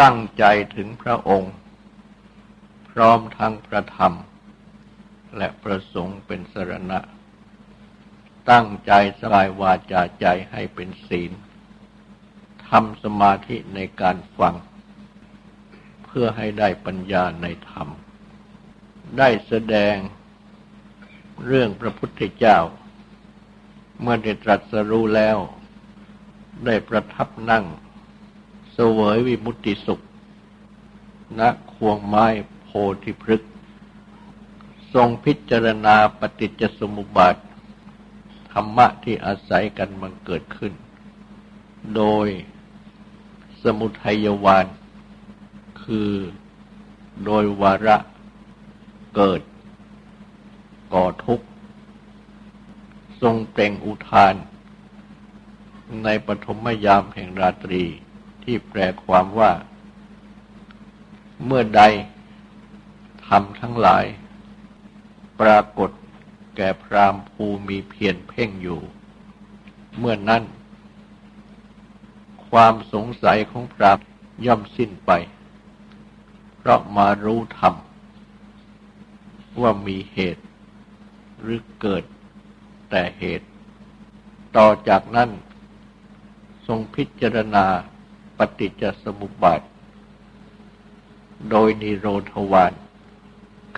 ตั้งใจถึงพระองค์ พร้อมทั้งพระธรรม และประสงค์เป็นสรณะ ตั้งใจสลายวาจาใจให้เป็นศีลทำสมาธิในการฟัง เพื่อให้ได้ปัญญาในธรรม ได้แสดงเรื่องพระพุทธเจ้า เมื่อได้ตรัสรู้แล้ว ได้ประทับนั่ง เสวยวิมุตติสุข ณควงไม้โพธิพฤกษ์ทรงพิจารณาปฏิจจสมุปบาท ธรรมะที่อาศัยกันมันเกิดขึ้น โดยสมุทัยวาน คือโดยวาระเกิด ก่อทุกข์ ทรงเปล่งอุทาน ในปฐมยามแห่งราตรี ที่แปลความว่า เมื่อใดทำทั้งหลาย ปรากฏแก่พรามภูมีเพียรเพ่งอยู่ เมื่อนั้น ความสงสัยของพรามย่อมสิ้นไป เพราะมารู้ธรรม ว่ามีเหตุ หรือเกิดแต่เหตุ ต่อจากนั้น ทรงพิจารณา ฏิจจสมุปบาท โดยนิโรธวาน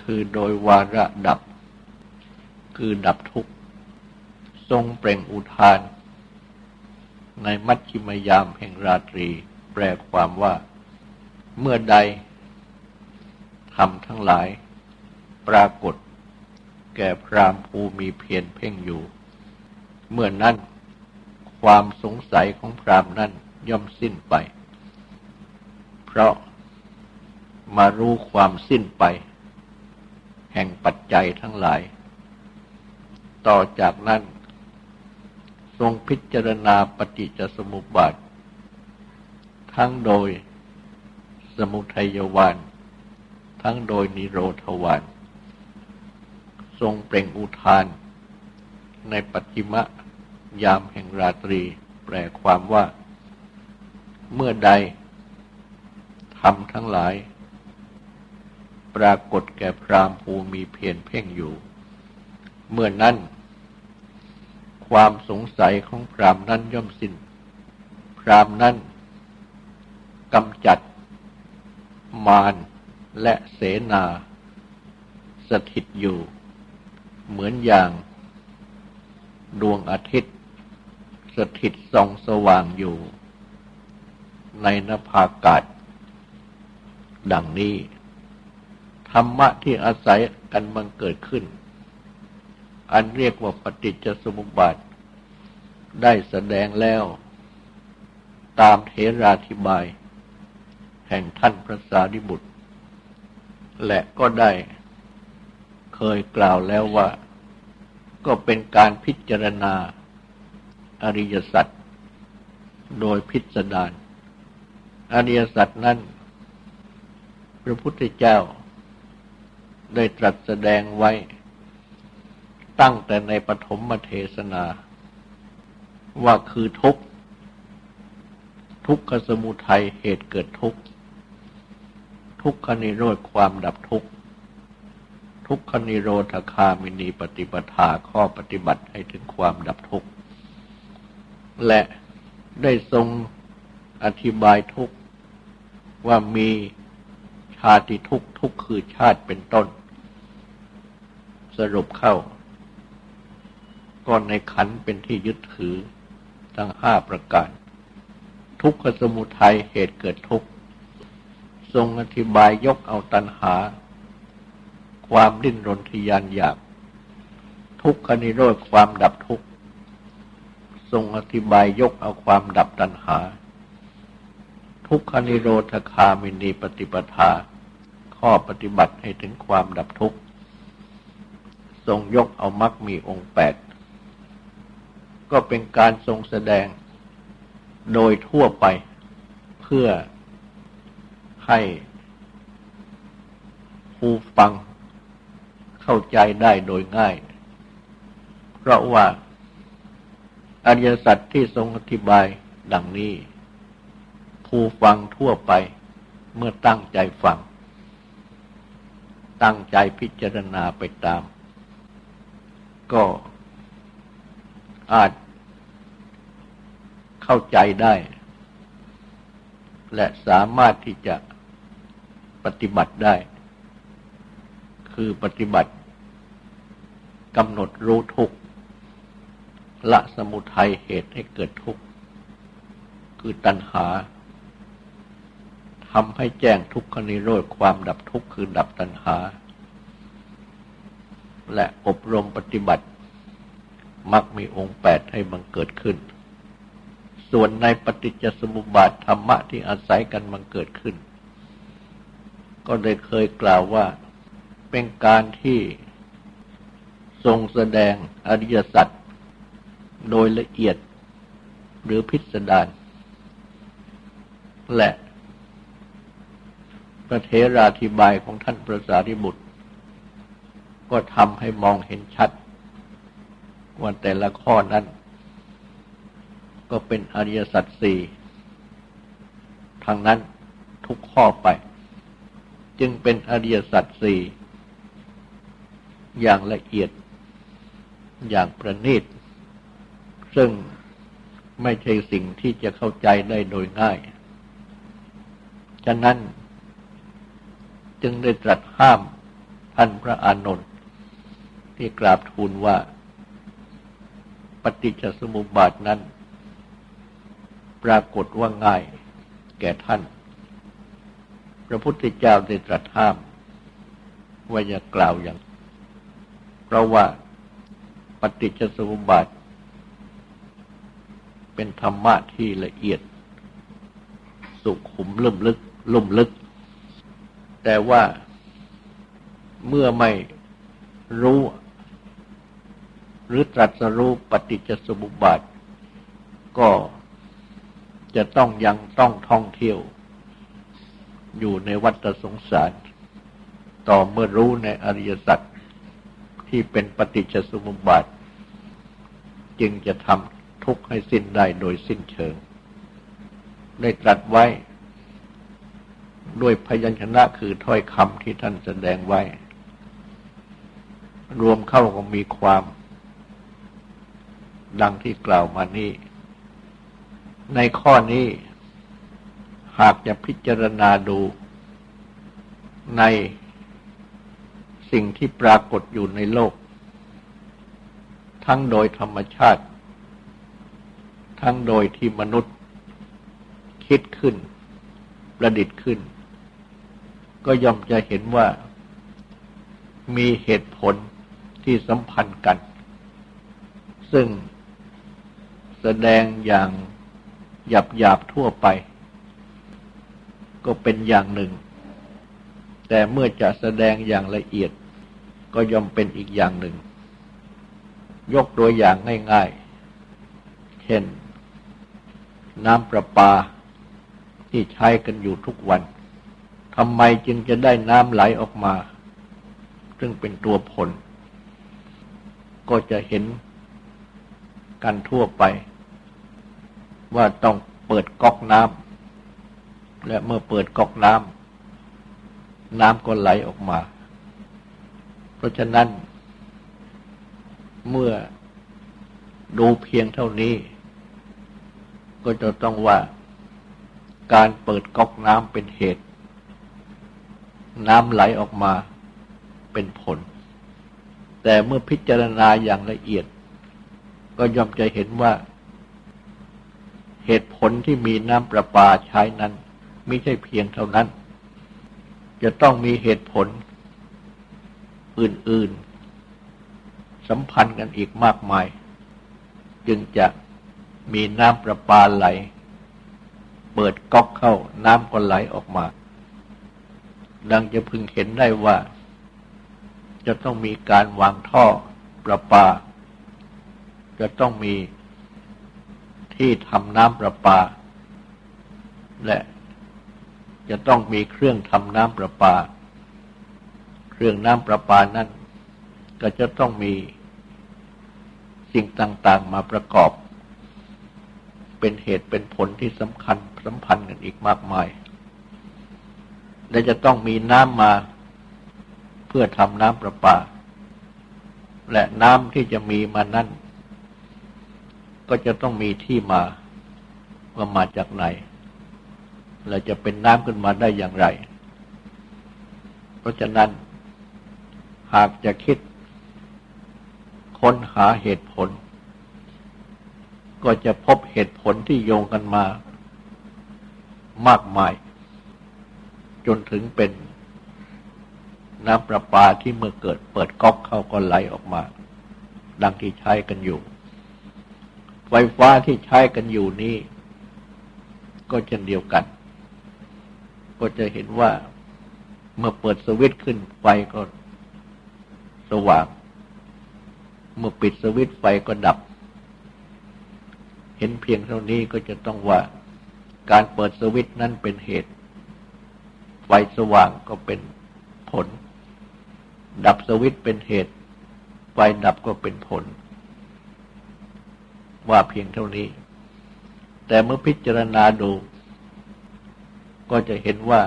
คือโดยวาระดับ คือดับทุกข์ ทรงเปล่งอุทาน ในมัชชิมยามแห่งราตรี แปลความว่า เมื่อใดทำทั้งหลาย ปรากฏ แก่พรามภูมีเพียรเพ่งอยู่ เมื่อนั้นความสงสัยของพรามนั้น ย่อมสิ้นไป เพราะมารู้ความสิ้นไป แห่งปัจจัยทั้งหลาย ต่อจากนั้น ทรงพิจารณาปฏิจจสมุปบาท ทั้งโดยสมุทัยวานทั้งโดยนิโรธวานทรงเปล่งอุทาน ในปัจจิมะยามแห่งราตรี แปลความว่า เมื่อใดทำทั้งหลาย ปรากฏแก่พรามภูมีเพียรเพ่งอยู่ เมื่อนั้น ความสงสัยของพรามนั้นย่อมสิน้น พรามนั้นกำจัด มารและเสนา สถิตอยู่ เหมือนอย่างดวงอาทิตย์ สถิตส่องสว่างอยู่ ในนภาอากาศ ดังนี้ ธรรมะที่อาศัยกันบังเกิดขึ้น อันเรียกว่าปฏิจจสมุปบาท ได้แสดงแล้ว ตามเทราธิบาย แห่งท่านพระสารีบุตร และก็ได้เคยกล่าวแล้วว่า ก็เป็นการพิจารณาอริยสัจโดยพิสดาร อริยสัจนั้น พระพุทธเจ้า ได้ตรัสแสดงไว้ ตั้งแต่ในปฐมเทศนา ว่าคือทุกข์ ทุกขสมุทัยเหตุเกิดทุกข์ ทุกขนิโรธความดับทุกข์ ทุกขนิโรธคามินีปฏิปทาข้อปฏิบัติให้ถึงความดับทุกข์ และได้ทรงอธิบายทุกข์ ว่ามีชาติทุกทุกคือชาติเป็นต้น สรุปเข้า ก็ในขันเป็นที่ยึดถือทั้งห้าประการ ทุกขสมุทัยเหตุเกิดทุกข์ ทรงอธิบายยกเอาตัณหา ความดิ้นรนทยานอยาก ทุกขนิโรธความดับทุกข์ ทรงอธิบายยกเอาความดับตัณหา ทุกขนิโรธคามินีปฏิปทา ข้อปฏิบัติให้ถึงความดับทุกข์ ทรงยกเอามรรคมีองค์แปด ก็เป็นการทรงแสดงโดยทั่วไปเพื่อให้ผู้ฟังเข้าใจได้โดยง่าย เพราะว่าอริยสัจที่ทรงอธิบายดังนี้ ผู้ฟังทั่วไป เมื่อตั้งใจฟัง ตั้งใจพิจารณาไปตาม ก็อาจเข้าใจได้ และสามารถที่จะปฏิบัติได้ คือปฏิบัติกำหนดรู้ทุกข์ละสมุทัยเหตุให้เกิดทุกข์คือตัณหา ทำให้แจ้งทุกขนิโรธความดับทุกข์คือดับตัณหา และอบรมปฏิบัติมักมีองค์แปดให้บังเกิดขึ้น ส่วนในปฏิจจสมุปบาทธรรมะที่อาศัยกันบังเกิดขึ้น ก็ได้เคยกล่าวว่าเป็นการที่ทรงแสดงอริยสัจโดยละเอียดหรือพิสดารและ ระเทราธิบายของท่านพระสารีบุตร ก็ทำให้มองเห็นชัด ว่าแต่ละข้อนั้น ก็เป็นอริยสัจสี่ทางนั้นทุกข้อไป จึงเป็นอริยสัจสี่อย่างละเอียดอย่างประณีต ซึ่งไม่ใช่สิ่งที่จะเข้าใจได้โดยง่าย ฉะนั้น จึงได้ตรัสห้ามท่านพระอานนท์ที่กราบทูลว่า ปฏิจจสมุปบาทนั้น ปรากฏว่าง่ายแก่ท่าน พระพุทธเจ้าได้ตรัสห้าม ว่าอย่ากล่าวอย่าง เพราะว่าปฏิจจสมุปบาท เป็นธรรมะที่ละเอียด สุขุมลุ่มลึก ลุ่มลึก แต่ว่าเมื่อไม่รู้ หรือตรัสรู้ปฏิจจสมุปบาท ก็จะต้องยังต้องท่องเที่ยว อยู่ในวัฏสงสาร ต่อเมื่อรู้ในอริยสัจที่เป็นปฏิจจสมุปบาท จึงจะทำทุกข์ให้สิ้นได้โดยสิ้นเชิง ได้ตรัสไว้ ด้วยพยัญชนะคือถ้อยคำที่ท่านแสดงไว้ รวมเข้าก็มีความ ดังที่กล่าวมานี้ ในข้อนี้ หากจะพิจารณาดู ในสิ่งที่ปรากฏอยู่ในโลก ทั้งโดยธรรมชาติ ทั้งโดยที่มนุษย์คิดขึ้น ประดิษฐ์ขึ้น ก็ย่อมจะเห็นว่ามีเหตุผลที่สัมพันธ์กัน ซึ่งแสดงอย่างหยาบหยาบทั่วไป ก็เป็นอย่างหนึ่ง แต่เมื่อจะแสดงอย่างละเอียด ก็ย่อมเป็นอีกอย่างหนึ่ง ยกตัวอย่างง่ายๆ เช่น น้ำประปาที่ใช้กันอยู่ทุกวัน ทำไมจึงจะได้น้ำไหลออกมา ซึ่งเป็นตัวผล ก็จะเห็นกันทั่วไป ว่าต้องเปิดก๊อกน้ำและเมื่อเปิดก๊อกน้ำน้ำก็ไหลออกมา เพราะฉะนั้น เมื่อดูเพียงเท่านี้ ก็จะต้องว่าการเปิดก๊อกน้ำเป็นเหตุ น้ำไหลออกมาเป็นผล แต่เมื่อพิจารณาอย่างละเอียด ก็ย่อมจะเห็นว่า เหตุผลที่มีน้ำประปาใช้นั้น ไม่ใช่เพียงเท่านั้น จะต้องมีเหตุผลอื่น ๆ สัมพันธ์กันอีกมากมาย จึงจะมีน้ำประปาไหล เปิดก๊อกเข้าน้ำก็ไหลออกมา ดังจะพึงเห็นได้ว่า จะต้องมีการวางท่อประปา จะต้องมีที่ทำน้ำประปา และจะต้องมีเครื่องทำน้ำประปา เครื่องน้ำประปานั้น ก็จะต้องมีสิ่งต่าง ๆ มาประกอบ เป็นเหตุเป็นผลที่สำคัญสัมพันธ์กันอีกมากมาย และจะต้องมีน้ำมาเพื่อทำน้ำประปา และน้ำที่จะมีมานั้นก็จะต้องมีที่มาว่ามาจากไหนเราจะเป็นน้ำขึ้นมาได้อย่างไร เพราะฉะนั้น หากจะคิด ค้นหาเหตุผล ก็จะพบเหตุผลที่โยงกันมา มากมาย จนถึงเป็นน้ำประปาที่เมื่อเกิดเปิดก๊อกเข้าก็ไหลออกมา ดังที่ใช้กันอยู่ ไฟฟ้าที่ใช้กันอยู่นี้ก็เช่นเดียวกัน ก็จะเห็นว่าเมื่อเปิดสวิตช์ขึ้นไฟก็สว่าง เมื่อปิดสวิตช์ไฟก็ดับ เห็นเพียงเท่านี้ก็จะต้องว่า การเปิดสวิตช์นั้นเป็นเหตุ ไฟสว่างก็เป็นผล ดับสวิตเป็นเหตุ ไฟดับก็เป็นผล ว่าเพียงเท่านี้ แต่เมื่อพิจารณาดู ก็จะเห็นว่า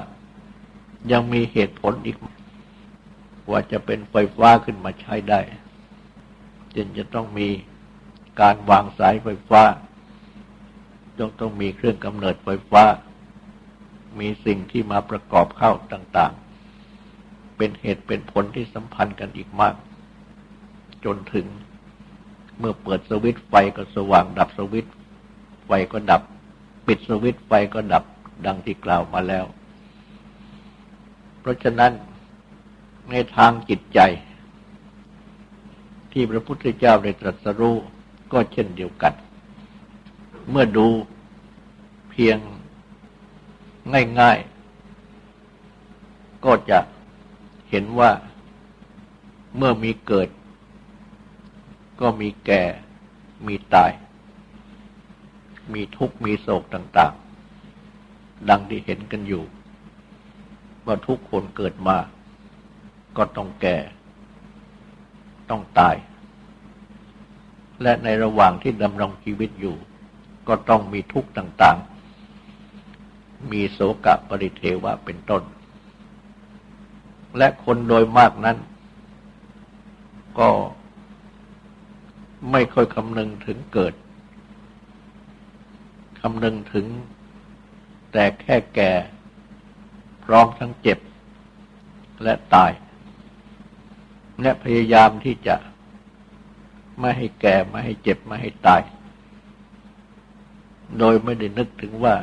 ยังมีเหตุผลอีก ว่าจะเป็นไฟฟ้าขึ้นมาใช้ได้จึงจะต้องมีการวางสายไฟฟ้าต้องต้องมีเครื่องกำเนิดไฟฟ้า มีสิ่งที่มาประกอบเข้าต่าง ๆ เป็นเหตุเป็นผลที่สัมพันธ์กันอีกมาก จนถึงเมื่อเปิดสวิตช์ไฟก็สว่างดับสวิตช์ไฟก็ดับ ปิดสวิตช์ไฟก็ดับดังที่กล่าวมาแล้ว เพราะฉะนั้นในทางจิตใจ ที่พระพุทธเจ้าได้ตรัสรู้ก็เช่นเดียวกัน เมื่อดูเพียง ง่าย ๆ ก็จะเห็นว่าเมื่อมีเกิด ก็มีแก่ มีตาย มีทุกข์ มีโศกต่าง ๆ ดังที่เห็นกันอยู่ ว่าทุกคนเกิดมา ก็ต้องแก่ ต้องตาย และในระหว่างที่ดำรงชีวิตอยู่ ก็ต้องมีทุกข์ต่าง ๆ มีโสกะปริเทวะเป็นต้น และคนโดยมากนั้น ก็ไม่ค่อยคำนึงถึงเกิดคำนึงถึง แต่แค่แก่ พร้อมทั้งเจ็บ และตาย และพยายามที่จะไม่ให้แก่ ไม่ให้เจ็บ ไม่ให้ตาย โดยไม่ได้นึกถึงว่า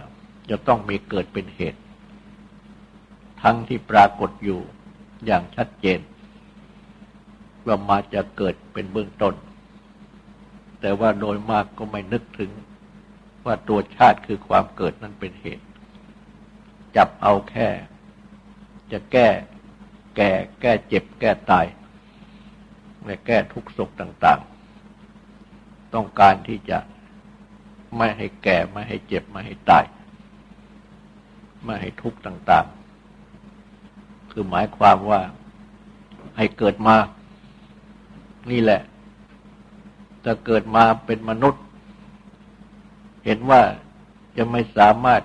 จะต้องมีเกิดเป็นเหตุ ทั้งที่ปรากฏอยู่อย่างชัดเจนว่ามาจะเกิดเป็นเบื้องต้น แต่ว่าโดยมากก็ไม่นึกถึงว่าตัวชาติคือความเกิดนั้นเป็นเหตุ จับเอาแค่ จะแก้ แก่ แก้เจ็บ แก้ตายและแก้ทุกข์สุขต่าง ๆ ต้องการที่จะไม่ให้แก่ไม่ให้เจ็บ ไม่ให้ตาย ไม่ให้ทุกข์ต่าง ๆ คือหมายความว่าให้เกิดมา นี่แหละ จะเกิดมาเป็นมนุษย์ เห็นว่าจะไม่สามารถ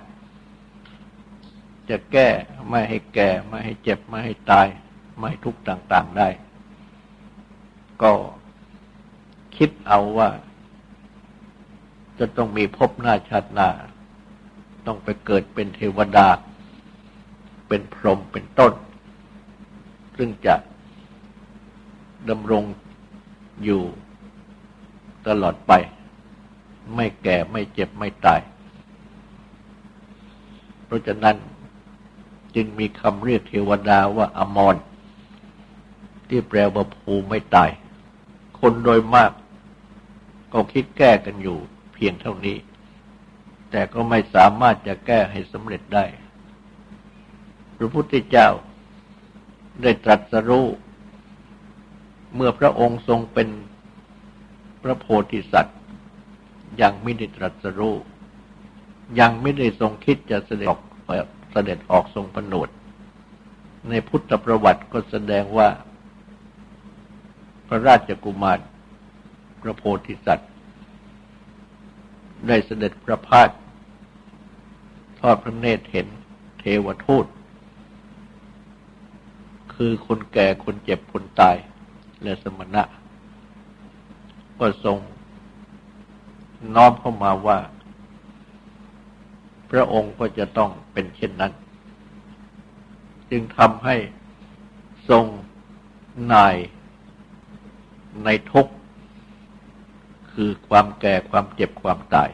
จะแก้ไม่ให้แก่ ไม่ให้เจ็บ ไม่ให้ตาย ไม่ทุกข์ต่าง ๆได้ ก็คิดเอาว่า จะต้องมีพบหน้าชาติหน้า ต้องไปเกิดเป็นเทวดา เป็นพรหมเป็นต้น ซึ่งจะดำรงอยู่ตลอดไป ไม่แก่ไม่เจ็บไม่ตาย เพราะฉะนั้นจึงมีคำเรียกเทวดาว่าอมร ที่แปลว่าภูไม่ตาย คนโดยมาก ก็คิดแก้กันอยู่เพียงเท่านี้ แต่ก็ไม่สามารถจะแก้ให้สำเร็จได้ พระพุทธเจ้าได้ตรัสรู้เมื่อพระองค์ทรงเป็นพระโพธิสัตว์ ยังไม่ได้ตรัสรู้ยังไม่ได้ทรงคิดจะเสด็จออกเสด็จออกทรงผนวด ในพุทธประวัติก็แสดงว่า พระราชกุมาร พระโพธิสัตว์ ได้เสด็จประพาส ทอดพระเนตรเห็นเทวทูต คือคนแก่คนเจ็บคนตายและสมณะ ก็ทรงน้อมเข้ามาว่า พระองค์ก็จะต้องเป็นเช่นนั้น จึงทำให้ทรงนายในทุกคือความแก่ความเจ็บความตาย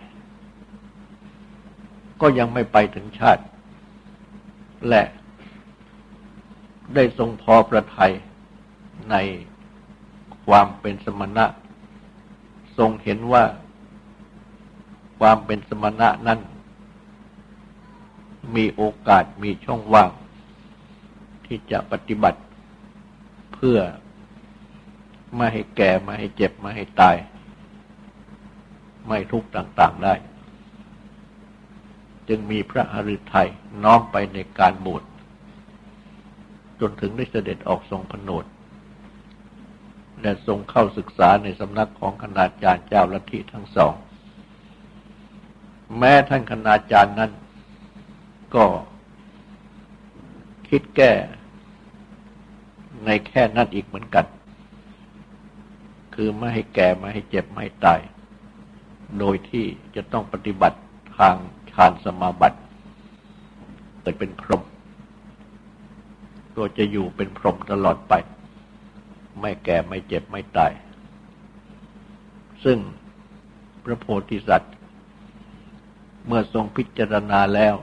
ก็ยังไม่ไปถึงชาติ และได้ทรงพอประทัยในความเป็นสมณะ ทรงเห็นว่าความเป็นสมณะนั้น มีโอกาสมีช่องว่าง ที่จะปฏิบัติเพื่อไม่ให้แก่ ไม่ให้เจ็บ ไม่ให้ตาย ไม่ทุกข์ต่าง ๆ ได้ จึงมีพระอริทัยน้อมไปในการบวชจนถึงได้เสด็จออกทรงผนวดและทรงเข้าศึกษาในสำนักของคณาจารย์เจ้าลัทธิทั้งสอง แม้ท่านคณาจารย์นั้น ก็คิดแก้ในแค่นั้นอีกเหมือนกัน คือไม่ให้แก่ไม่ให้เจ็บไม่ให้ตาย โดยที่จะต้องปฏิบัติทางานสมาบัติเกิดเป็นพรหมตัวจะอยู่เป็นพรหมตลอดไป ไม่แก่ไม่เจ็บไม่ตาย ซึ่งพระโพธิสัตว์ เมื่อทรงพิจารณาแล้ว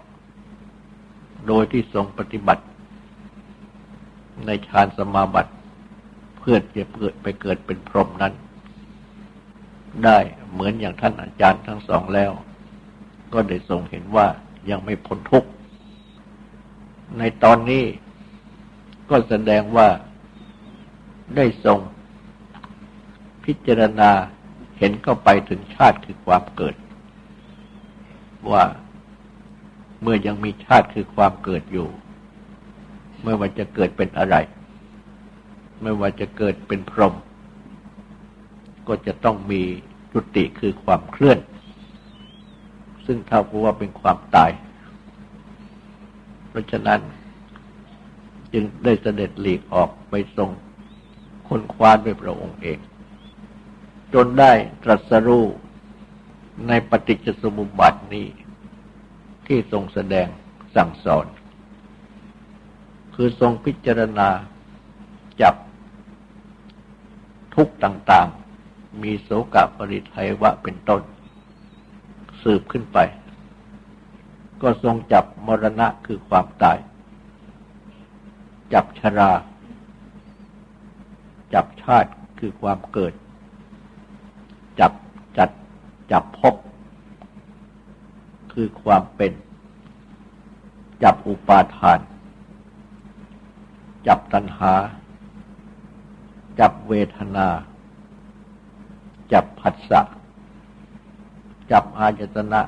โดยที่ทรงปฏิบัติ ในฌานสมาบัติ เพื่อจะเกิดไปเกิดเป็นพรหมนั้น ได้เหมือนอย่างท่านอาจารย์ทั้งสองแล้ว ก็ได้ทรงเห็นว่ายังไม่พ้นทุกข์ ในตอนนี้ก็แสดงว่าได้ทรงพิจารณาเห็นเข้าไปถึงชาติคือความเกิด ว่าเมื่อยังมีชาติคือความเกิดอยู่ไม่ว่าจะเกิดเป็นอะไร ไม่ว่าจะเกิดเป็นพรหมก็จะต้องมีจุติคือความเคลื่อน ซึ่งเท่ากับว่าเป็นความตาย เพราะฉะนั้น จึงได้เสด็จหลีกออกไปทรงค้นคว้าด้วยพระองค์เอง จนได้ตรัสรู้ในปฏิจจสมุปบาทนี้ที่ทรงแสดงสั่งสอน คือทรงพิจารณาจับทุกต่างๆ มีโสกปริทัยวะเป็นต้น สืบขึ้นไป ก็ทรงจับมรณะคือความตาย จับชรา จับชาติคือความเกิด จับจัดจับพบ คือความเป็น จับอุปาทาน จับตัณหา จับเวทนา จับผัสสะ จับอายตนะ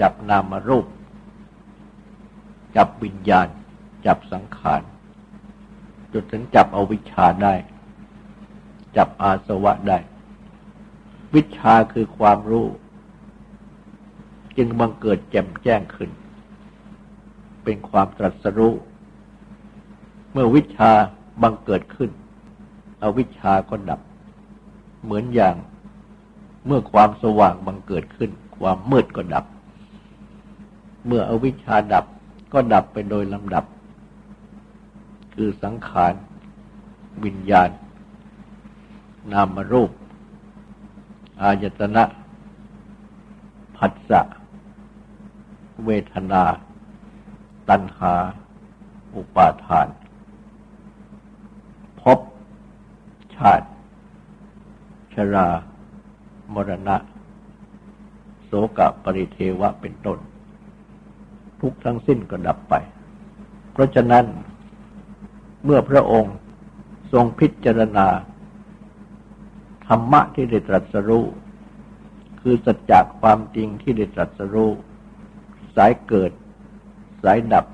จับนามรูป จับวิญญาณ จับสังขารจนถึงจับเอาวิชาได้ จับอาสวะได้ วิชาคือความรู้ จึงบังเกิดแจ่มแจ้งขึ้น เป็นความตรัสรู้ เมื่อวิชาบังเกิดขึ้นอวิชาก็ดับ เหมือนอย่าง เมื่อความสว่างบังเกิดขึ้น ความมืดก็ดับ เมื่ออวิชชาดับก็ดับไปโดยลำดับ คือสังขาร วิญญาณ นามรูป อายตนะ ผัสสะ เวทนา ตัณหา อุปาทานพบชาติ ชรา มรณะ โสกะปริเทวะเป็นต้น ทุกทั้งสิ้นก็ดับไป เพราะฉะนั้นเมื่อพระองค์ทรงพิจารณา ธรรมะที่ได้ตรัสรู้ คือสัจจะความจริงที่ได้ตรัสรู้ สายเกิด สายดับ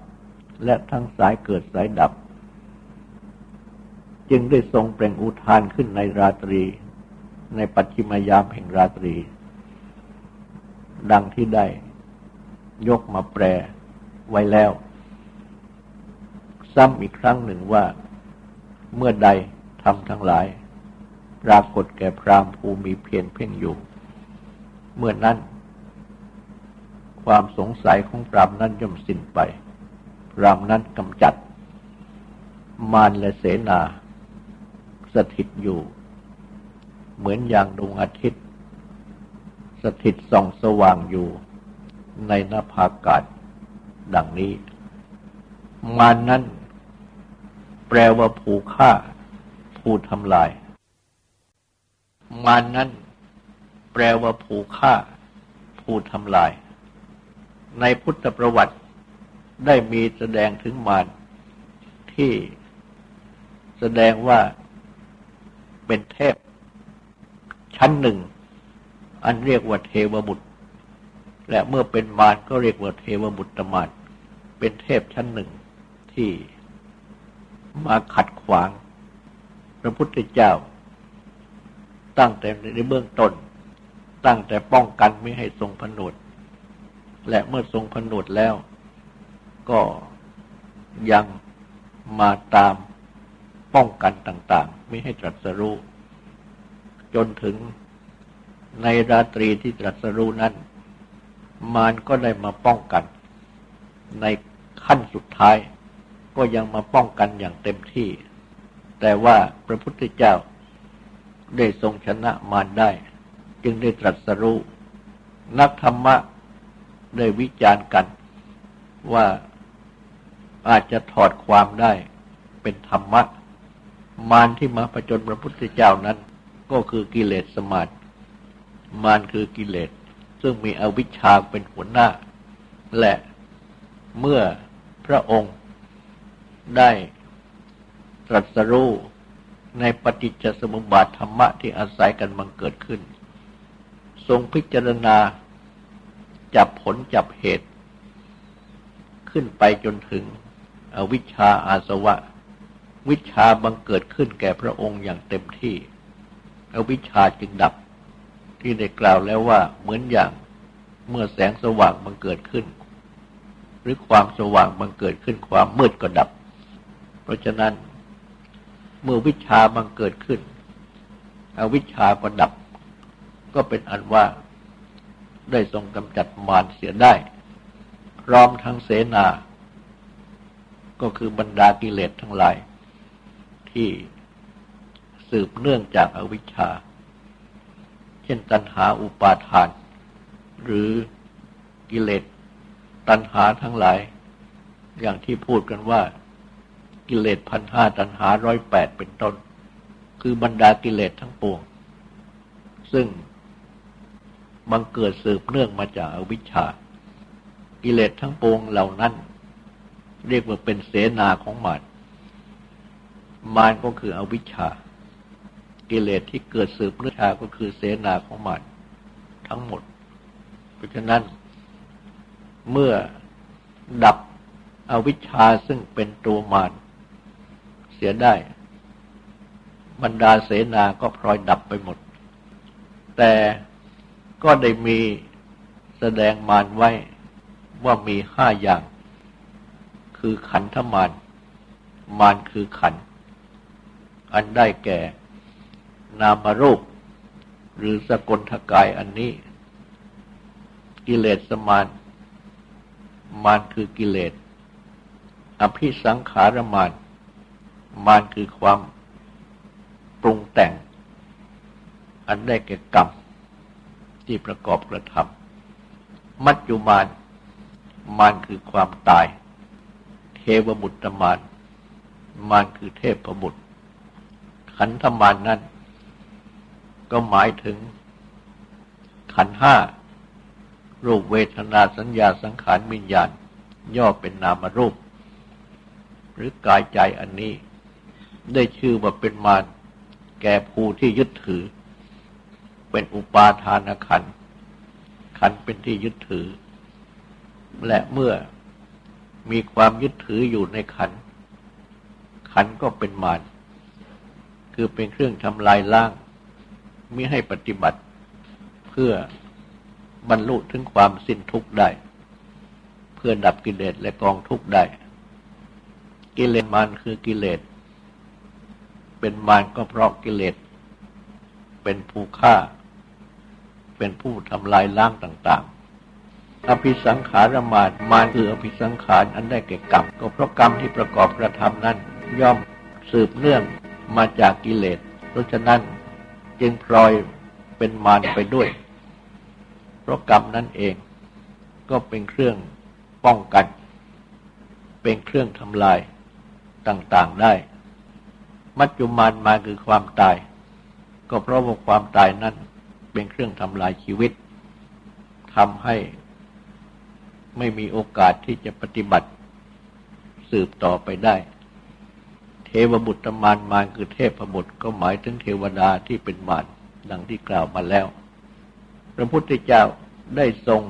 และทั้งสายเกิดสายดับ จึงได้ทรงเปล่งอุทานขึ้นในราตรี ในปัจฉิมยามแห่งราตรี ดังที่ได้ยกมาแปลไว้แล้ว ซ้ำอีกครั้งหนึ่งว่าเมื่อใดทำทั้งหลาย ปรากฏแก่พรามภูมีเพียรเพ่งอยู่ เมื่อนั้น ความสงสัยของพรามนั้นย่อมสิ้นไป พรามนั้นกำจัด มารและเสนา สถิตอยู่ เหมือนอย่างดวงอาทิตย์ สถิตส่องสว่างอยู่ในนภาอากาศดังนี้ มานั้น แปลว่าผู้ฆ่า ผู้ทำลาย มานั้น แปลว่าผู้ฆ่า ผู้ทำลาย ในพุทธประวัติได้มีแสดงถึงมารที่แสดงว่าเป็นเทพ ชั้นหนึ่ง อันเรียกว่าเทวบุตร และเมื่อเป็นมารก็เรียกว่าเทวบุตรมารเป็นเทพชั้นหนึ่งที่มาขัดขวาง พระพุทธเจ้า ตั้งแต่ในเบื้องต้น ตั้งแต่ป้องกันไม่ให้ทรงผนวดและเมื่อทรงผนวดแล้ว ก็ยังมาตามป้องกันต่าง ๆ ไม่ให้ตรัสรู้ จนถึงในราตรีที่ตรัสรู้นั้น มารก็ได้มาป้องกัน ในขั้นสุดท้าย ก็ยังมาป้องกันอย่างเต็มที่ แต่ว่าพระพุทธเจ้าได้ทรงชนะมารได้ จึงได้ตรัสรู้ นักธรรมะได้วิจารณ์กัน ว่าอาจจะถอดความได้เป็นธรรมะ มารที่มาประจนพระพุทธเจ้านั้น ก็คือกิเลสสมาธิมารคือกิเลส ซึ่งมีอวิชชาเป็นหัวหน้า และเมื่อพระองค์ได้ตรัสรู้ในปฏิจจสมุปบาทธรรมะที่อาศัยกันบังเกิดขึ้น ทรงพิจารณาจับผลจับเหตุ ขึ้นไปจนถึงอวิชชาอาสวะ วิชาบังเกิดขึ้นแก่พระองค์อย่างเต็มที่ อวิชชาจึงดับ ที่ได้กล่าวแล้วว่าเหมือนอย่างเมื่อแสงสว่างมันเกิดขึ้น หรือความสว่างมันเกิดขึ้นความมืดก็ดับ เพราะฉะนั้นเมื่อวิชามันเกิดขึ้น อวิชาก็ดับ ก็เป็นอันว่าได้ทรงกำจัดมารเสียได้ พร้อมทั้งเสนา ก็คือบรรดากิเลสทั้งหลายที่ สืบเนื่องจากอาวิชชา เช่นตัณหาอุปาทาน หรือกิเลสตัณหาทั้งหลาย อย่างที่พูดกันว่า กิเลสพันห้าตัณหาร้อยแปดเป็นต้น คือบรรดากิเลสทั้งปวง ซึ่งบังเกิดสืบเนื่องมาจากอาวิชชา กิเลสทั้งปวงเหล่านั้น เรียกว่าเป็นเสนาของมารมารก็คืออวิชชา กิเลสที่เกิดสืบเนื่องชาก็คือเสนาของมันทั้งหมด เพราะฉะนั้น เมื่อดับอวิชชาซึ่งเป็นตัวมารเสียได้ บรรดาเสนาก็พลอยดับไปหมด แต่ก็ได้มีแสดงมารไว้ว่ามีห้าอย่าง คือขันธมารมารคือขัน อันได้แก่ นามรูป หรือสกลทกายอันนี้ กิเลสมานมานคือกิเลส อภิสังขารมาน มานคือความปรุงแต่ง อันได้แก่กรรมที่ประกอบกระทำมัจจุมาน มานคือความตาย เทวบุตรมาน มานคือเทพประบุตรขันธมานนั้น ก็หมายถึงขันห้ารูปเวทนาสัญญาสังขารวิญญาณ ย่อเป็นนามรูป หรือกายใจอันนี้ ได้ชื่อว่าเป็นมารแก่ผู้ที่ยึดถือ เป็นอุปาทานขันขันเป็นที่ยึดถือ และเมื่อมีความยึดถืออยู่ในขัน ขันก็เป็นมารคือเป็นเครื่องทำลายล้าง มิให้ปฏิบัติ เพื่อบรรลุถึงความสิ้นทุกข์ได้ เพื่อดับกิเลสและกองทุกข์ได้ กิเลสมารคือกิเลส เป็นมารก็เพราะกิเลส เป็นผู้ฆ่า เป็นผู้ทำลายล้างต่างๆ อภิสังขารมารมารคืออภิสังขารอันได้แก่กรรมก็เพราะกรรมที่ประกอบกระทำนั้น ย่อมสืบเนื่องมาจากกิเลสเพราะฉะนั้น จึงพลอยเป็นมารไปด้วย เพราะกรรมนั่นเองก็เป็นเครื่องป้องกัน เป็นเครื่องทำลายต่างๆได้ มัจจุมานมาคือความตาย ก็เพราะว่าความตายนั้นเป็นเครื่องทำลายชีวิตทำให้ไม่มีโอกาสที่จะปฏิบัติสืบต่อไปได้ เทวบุตรมารมารคือเทพบุตรก็หมายถึงเทวดาที่เป็นมารดังที่กล่าวมาแล้ว พระพุทธเจ้าได้ทรง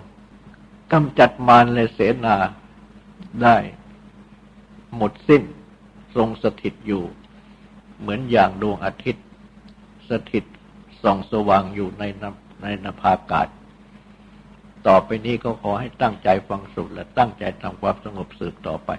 กำจัดมารและเสนาได้หมดสิ้นทรงสถิตอยู่ เหมือนอย่างดวงอาทิตย์ สถิตส่องสว่างอยู่ในนในนภาอากาศ ต่อไปนี้ก็ขอให้ตั้งใจฟังสุดและตั้งใจทำความสงบสืบต่อไป